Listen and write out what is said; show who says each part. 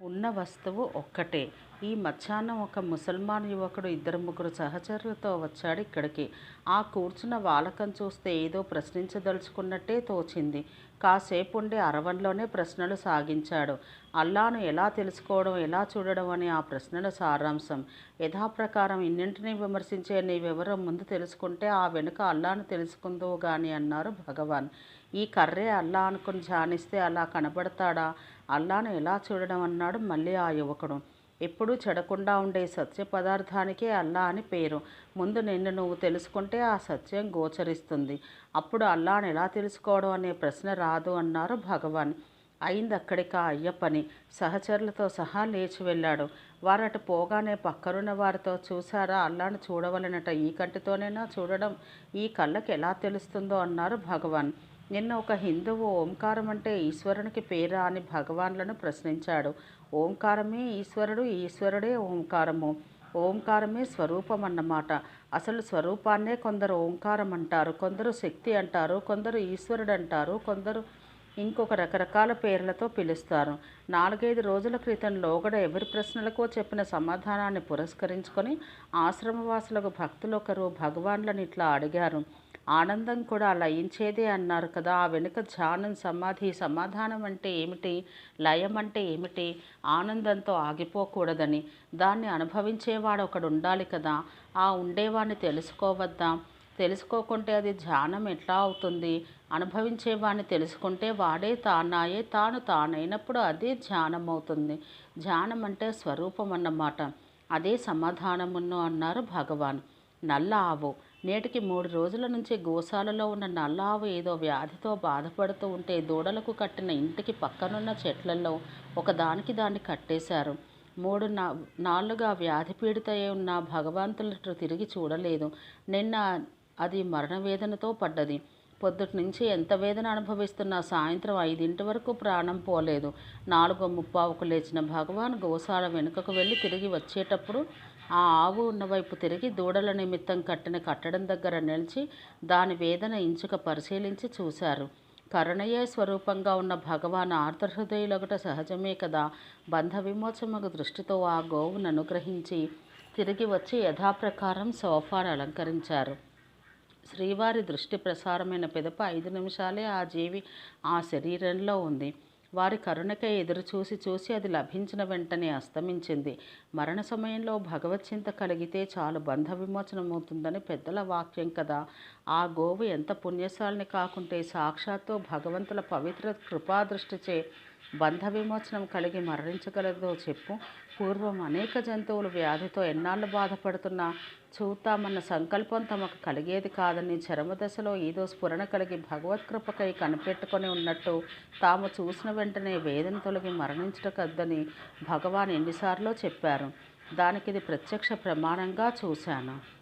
Speaker 1: ఉన్న వస్తువు ఒక్కటే. ఈ మధ్యాహ్నం ఒక ముసల్మాన్ యువకుడు ఇద్దరు ముగ్గురు సహచరులతో వచ్చాడు ఇక్కడికి. ఆ కూర్చున్న వాలకం చూస్తే ఏదో ప్రశ్నించదలుచుకున్నట్టే తోచింది. కాసేపు ఉండి అరవంలోనే ప్రశ్నలు సాగించాడు. అల్లాను ఎలా తెలుసుకోవడం ఎలా చూడడం అని ఆ ప్రశ్నల సారాంశం. యథాప్రకారం ఇన్నింటినీ విమర్శించే నీ వివరం ముందు తెలుసుకుంటే ఆ వెనుక అల్లాను తెలుసుకుందో గాని అన్నారు భగవాన్. ఈ కర్రే అల్లా అనుకుని ధ్యానిస్తే అలా కనబడతాడా? అల్లాను ఎలా చూడడం అన్నాడు మళ్ళీ ఆ యువకుడు. ఎప్పుడూ చెడకుండా ఉండే సత్య పదార్థానికే అల్లా అని పేరు. ముందు నిన్ను నువ్వు తెలుసుకుంటే ఆ సత్యం గోచరిస్తుంది. అప్పుడు అల్లాను ఎలా తెలుసుకోవడం అనే ప్రశ్న రాదు అన్నారు భగవాన్. అయింది అక్కడికి ఆ అయ్యప్పని. సహచరులతో సహా లేచి వెళ్ళాడు. వారట పోగానే పక్కనున్న వారితో చూసారా అల్లాను చూడవలనట. ఈ కంటితోనేనా చూడడం ఈ కళ్ళకి ఎలా తెలుస్తుందో అన్నారు భగవాన్. నిన్న ఒక హిందువు ఓంకారం అంటే ఈశ్వరునికి పేరా అని భగవాన్లను ప్రశ్నించాడు. ఓంకారమే ఈశ్వరుడు ఈశ్వరుడే ఓంకారము. ఓంకారమే స్వరూపం అన్నమాట అసలు స్వరూపాన్నే కొందరు ఓంకారం అంటారు కొందరు శక్తి అంటారు కొందరు ఈశ్వరుడు అంటారు కొందరు ఇంకొక రకరకాల పేర్లతో పిలుస్తారు. నాలుగైదు రోజుల క్రితం లోగడ ఎవరి ప్రశ్నలకో చెప్పిన సమాధానాన్ని పురస్కరించుకొని ఆశ్రమవాసులకు భక్తులు ఒకరు భగవాన్లను ఇట్లా అడిగారు. ఆనందం కూడా లయించేదే అన్నారు కదా. ఆ వెనుక ధ్యానం సమాధి సమాధానం అంటే ఏమిటి? లయం అంటే ఏమిటి? ఆనందంతో ఆగిపోకూడదని. దాన్ని అనుభవించేవాడు ఒకడు ఉండాలి కదా. ఆ ఉండేవాడిని తెలుసుకోవద్దా? తెలుసుకోకుంటే అది ధ్యానం ఎట్లా అవుతుంది? అనుభవించేవాడిని తెలుసుకుంటే వాడే తానాయే. తాను తానైనప్పుడు అదే ధ్యానం అవుతుంది. ధ్యానం అంటే స్వరూపం అన్నమాట. అదే సమాధానమును అన్నారు భగవాన్. నల్ల ఆవు నేటికి మూడు రోజుల నుంచి గోశాలలో ఉన్న నల్లావు ఏదో వ్యాధితో బాధపడుతూ ఉంటే దూడలకు కట్టిన ఇంటికి పక్కనున్న చెట్లలో ఒకదానికి దాన్ని కట్టేశారు. మూడు నా నాళ్ళుగా వ్యాధి పీడిత ఉన్న భగవంతులు తిరిగి చూడలేదు. నిన్న అది మరణవేదనతో పడ్డది. పొద్దుటి నుంచి ఎంత వేదన అనుభవిస్తున్నా సాయంత్రం ఐదింటి వరకు ప్రాణం పోలేదు. నాలుగో ముప్పావుకు లేచిన భగవాన్ గోశాల వెనుకకు వెళ్ళి తిరిగి వచ్చేటప్పుడు ఆ ఆవు ఉన్న వైపు తిరిగి దూడల నిమిత్తం కట్టిన కట్టడం దగ్గర నిలిచి దాని వేదన ఇంచుక పరిశీలించి చూశారు. కరుణయే స్వరూపంగా ఉన్న భగవాన్ ఆర్ద్రహృదయులొకట సహజమే కదా. బంధ విమోచనకు దృష్టితో ఆ గోవును అనుగ్రహించి తిరిగి వచ్చి యథాప్రకారం సోఫాను అలంకరించారు. శ్రీవారి దృష్టి ప్రసారమైన పిదప ఐదు నిమిషాలే ఆ జీవి ఆ శరీరంలో ఉంది. వారి కరుణకై ఎదురు చూసి చూసి అది లభించిన వెంటనే అస్తమించింది. మరణ సమయంలో భగవచ్చింత కలిగితే చాలు బంధ విమోచనమవుతుందని పెద్దల వాక్యం కదా. ఆ గోవు ఎంత పుణ్యశాలని కాకుంటే సాక్షాత్తు భగవంతుల పవిత్ర కృపాదృష్టిచే బంధ విమోచనం కలిగి మరణించగలదో చెప్పు. పూర్వం అనేక జంతువులు వ్యాధితో ఎన్నాళ్ళు బాధపడుతున్నా చూతామన్న సంకల్పం తమకు కలిగేది కాదని చరమదశలో ఏదో స్ఫురణ కలిగి భగవత్కృపకై కనిపెట్టుకొని ఉన్నట్టు తాము చూసిన వెంటనే వేదన తొలగి మరణించటకద్దని భగవాన్ ఎన్నిసార్లు చెప్పారు. దానికి ఇది ప్రత్యక్ష ప్రమాణంగా చూశాను.